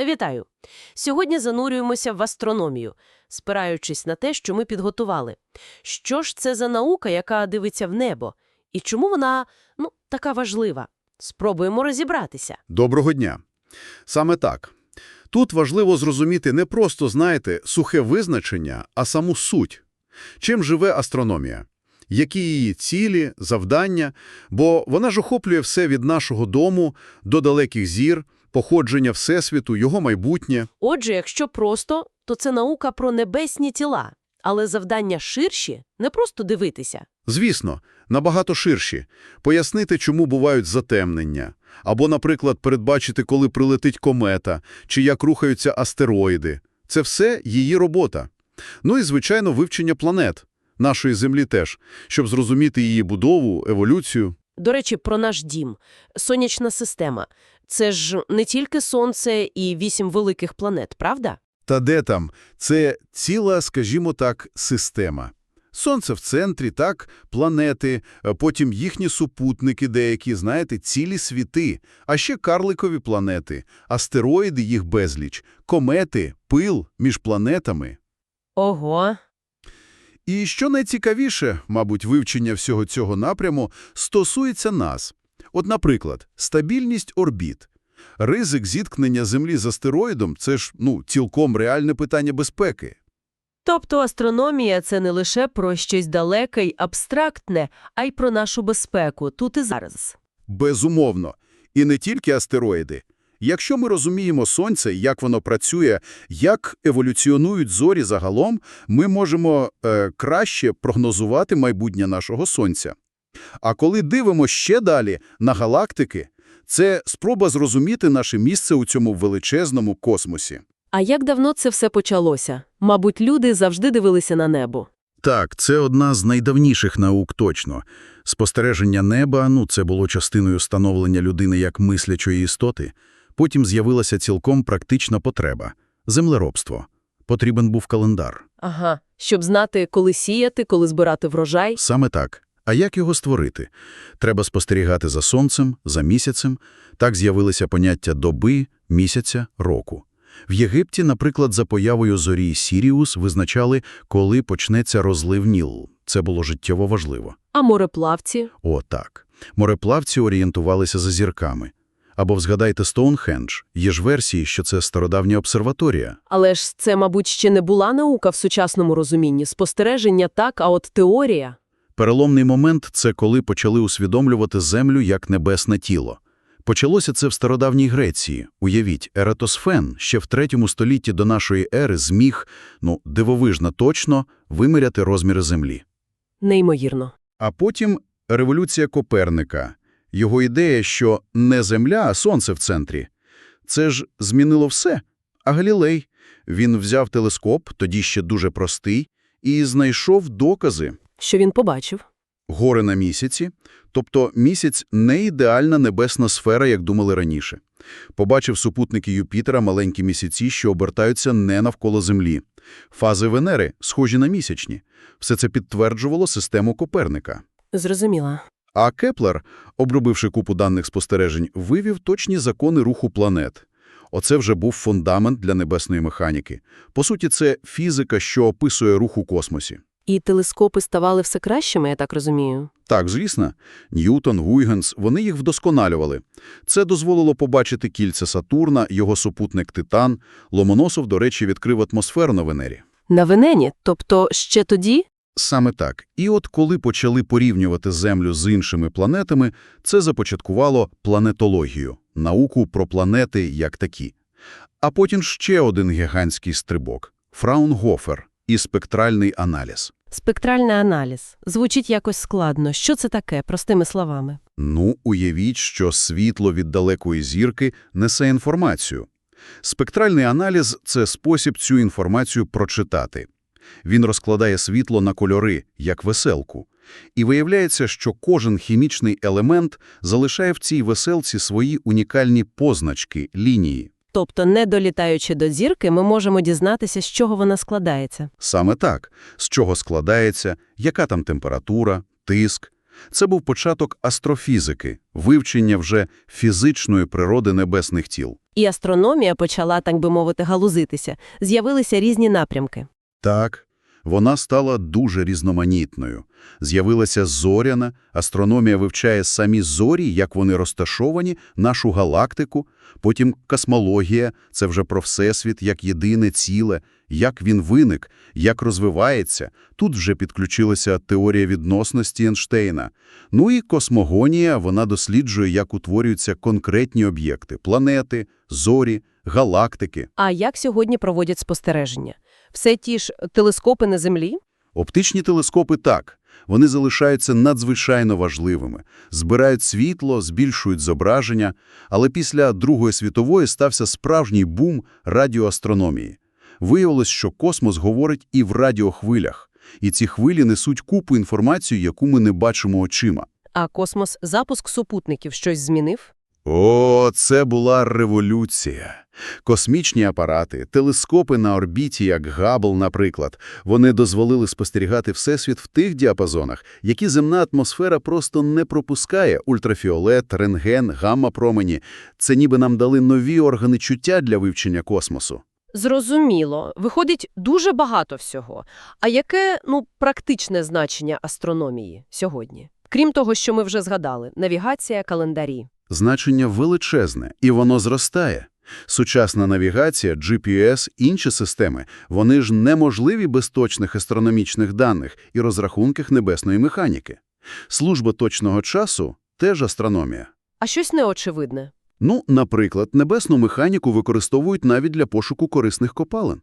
Вітаю! Сьогодні занурюємося в астрономію, спираючись на те, що ми підготували. Що ж це за наука, яка дивиться в небо? І чому вона, ну, така важлива? Спробуємо розібратися. Доброго дня. Саме так. Тут важливо зрозуміти не просто, знаєте, сухе визначення, а саму суть. Чим живе астрономія? Які її цілі, завдання? Бо вона ж охоплює все від нашого дому до далеких зір, походження Всесвіту, його майбутнє. Отже, якщо просто, то це наука про небесні тіла. Але завдання ширші – не просто дивитися. Звісно, набагато ширші. Пояснити, чому бувають затемнення. Або, наприклад, передбачити, коли прилетить комета, чи як рухаються астероїди. Це все її робота. Ну і, звичайно, вивчення планет. Нашої Землі теж, щоб зрозуміти її будову, еволюцію. До речі, про наш дім. Сонячна система. Це ж не тільки Сонце і вісім великих планет, правда? Та де там? Це ціла, скажімо так, система. Сонце в центрі, так, планети, потім їхні супутники деякі, знаєте, цілі світи, а ще карликові планети, астероїди їх безліч, комети, пил між планетами. Ого. І що найцікавіше, мабуть, вивчення всього цього напряму стосується нас. От, наприклад, стабільність орбіт. Ризик зіткнення Землі з астероїдом – це ж, ну, цілком реальне питання безпеки. Тобто астрономія – це не лише про щось далеке й абстрактне, а й про нашу безпеку тут і зараз. Безумовно. І не тільки астероїди. Якщо ми розуміємо Сонце, як воно працює, як еволюціонують зорі загалом, ми можемо е, краще прогнозувати майбутнє нашого Сонця. А коли дивимося ще далі на галактики, це спроба зрозуміти наше місце у цьому величезному космосі. А як давно це все почалося? Мабуть, люди завжди дивилися на небо. Так, це одна з найдавніших наук точно. Спостереження неба, ну, це було частиною становлення людини як мислячої істоти. Потім з'явилася цілком практична потреба – землеробство. Потрібен був календар. Ага, щоб знати, коли сіяти, коли збирати врожай. Саме так. А як його створити? Треба спостерігати за сонцем, за місяцем. Так з'явилися поняття доби, місяця, року. В Єгипті, наприклад, за появою зорі Сіріус визначали, коли почнеться розлив Ніл. Це було життєво важливо. А мореплавці? О, так. Мореплавці орієнтувалися за зірками. Або згадайте Стоунхендж. Є ж версії, що це стародавня обсерваторія. Але ж це, мабуть, ще не була наука в сучасному розумінні. Спостереження так, а от теорія. Переломний момент – це коли почали усвідомлювати Землю як небесне тіло. Почалося це в стародавній Греції. Уявіть, Ератосфен ще в третьому столітті до нашої ери зміг, ну, дивовижно точно, виміряти розміри Землі. Неймовірно. А потім революція Коперника. Його ідея, що не Земля, а Сонце в центрі. Це ж змінило все. А Галілей? Він взяв телескоп, тоді ще дуже простий, і знайшов докази. Що він побачив? Гори на місяці, тобто місяць – не ідеальна небесна сфера, як думали раніше. Побачив супутники Юпітера маленькі місяці, що обертаються не навколо Землі. Фази Венери схожі на місячні. Все це підтверджувало систему Коперника. Зрозуміла. А Кеплер, обробивши купу даних спостережень, вивів точні закони руху планет. Оце вже був фундамент для небесної механіки. По суті, це фізика, що описує рух у космосі. І телескопи ставали все кращими, я так розумію. Так, звісно, Ньютон, Гуйгенс, вони їх вдосконалювали. Це дозволило побачити кільце Сатурна, його супутник Титан. Ломоносов, до речі, відкрив атмосферу на Венері. На Венені? Тобто ще тоді? Саме так. І от коли почали порівнювати Землю з іншими планетами, це започаткувало планетологію, науку про планети як такі. А потім ще один гігантський стрибок – Фраунгофер і спектральний аналіз. Спектральний аналіз. Звучить якось складно. Що це таке, простими словами? Ну, уявіть, що світло від далекої зірки несе інформацію. Спектральний аналіз – це спосіб цю інформацію прочитати. Він розкладає світло на кольори, як веселку. І виявляється, що кожен хімічний елемент залишає в цій веселці свої унікальні позначки, лінії. Тобто, не долітаючи до зірки, ми можемо дізнатися, з чого вона складається. Саме так. З чого складається, яка там температура, тиск. Це був початок астрофізики, вивчення вже фізичної природи небесних тіл. І астрономія почала, так би мовити, галузитися. З'явилися різні напрямки. Так, вона стала дуже різноманітною. З'явилася зоряна, астрономія вивчає самі зорі, як вони розташовані, нашу галактику, потім космологія – це вже про Всесвіт як єдине ціле, як він виник, як розвивається. Тут вже підключилася теорія відносності Ейнштейна. Ну і космогонія, вона досліджує, як утворюються конкретні об'єкти – планети, зорі, галактики. А як сьогодні проводять спостереження? Все ті ж телескопи на Землі? Оптичні телескопи – так. Вони залишаються надзвичайно важливими. Збирають світло, збільшують зображення. Але після Другої світової стався справжній бум радіоастрономії. Виявилось, що космос говорить і в радіохвилях. І ці хвилі несуть купу інформації, яку ми не бачимо очима. А космос запуск супутників щось змінив? О, це була революція. Космічні апарати, телескопи на орбіті, як Габл, наприклад, вони дозволили спостерігати Всесвіт в тих діапазонах, які земна атмосфера просто не пропускає – ультрафіолет, рентген, гамма-промені. Це ніби нам дали нові органи чуття для вивчення космосу. Зрозуміло. Виходить дуже багато всього. А яке, ну, практичне значення астрономії сьогодні? Крім того, що ми вже згадали – навігація, календарі. Значення величезне, і воно зростає. Сучасна навігація, GPS, інші системи – вони ж неможливі без точних астрономічних даних і розрахунків небесної механіки. Служба точного часу – теж астрономія. А щось неочевидне. Ну, наприклад, небесну механіку використовують навіть для пошуку корисних копалин.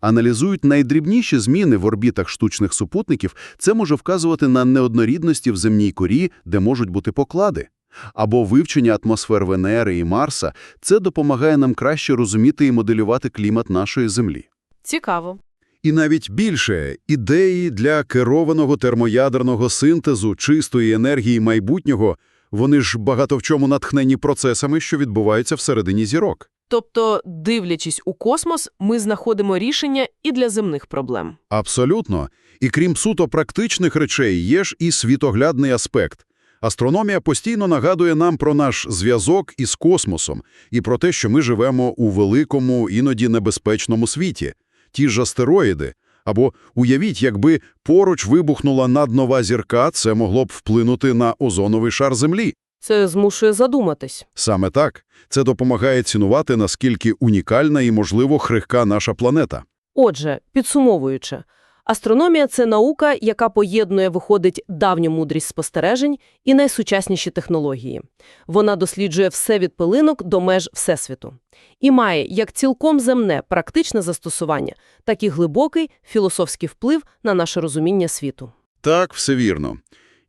Аналізують найдрібніші зміни в орбітах штучних супутників, це може вказувати на неоднорідності в земній корі, де можуть бути поклади. Або вивчення атмосфер Венери і Марса – це допомагає нам краще розуміти і моделювати клімат нашої Землі. Цікаво. І навіть більше – ідеї для керованого термоядерного синтезу чистої енергії майбутнього – вони ж багато в чому натхнені процесами, що відбуваються всередині зірок. Тобто, дивлячись у космос, ми знаходимо рішення і для земних проблем. Абсолютно. І крім суто практичних речей, є ж і світоглядний аспект. Астрономія постійно нагадує нам про наш зв'язок із космосом і про те, що ми живемо у великому, іноді небезпечному світі. Ті ж астероїди. Або уявіть, якби поруч вибухнула наднова зірка, це могло б вплинути на озоновий шар Землі. Це змушує задуматись. Саме так. Це допомагає цінувати, наскільки унікальна і, можливо, хрихка наша планета. Отже, підсумовуючи, астрономія – це наука, яка поєднує, виходить, давню мудрість спостережень і найсучасніші технології. Вона досліджує все від пилинок до меж Всесвіту. І має як цілком земне практичне застосування, так і глибокий філософський вплив на наше розуміння світу. Так, все вірно.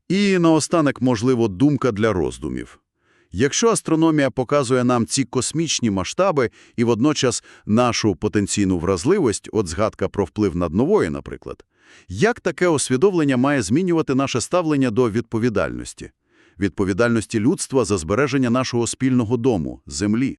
І наостанок, можливо, думка для роздумів. Якщо астрономія показує нам ці космічні масштаби і водночас нашу потенційну вразливість, от згадка про вплив наднової, наприклад, як таке усвідомлення має змінювати наше ставлення до відповідальності? Відповідальності людства за збереження нашого спільного дому – землі.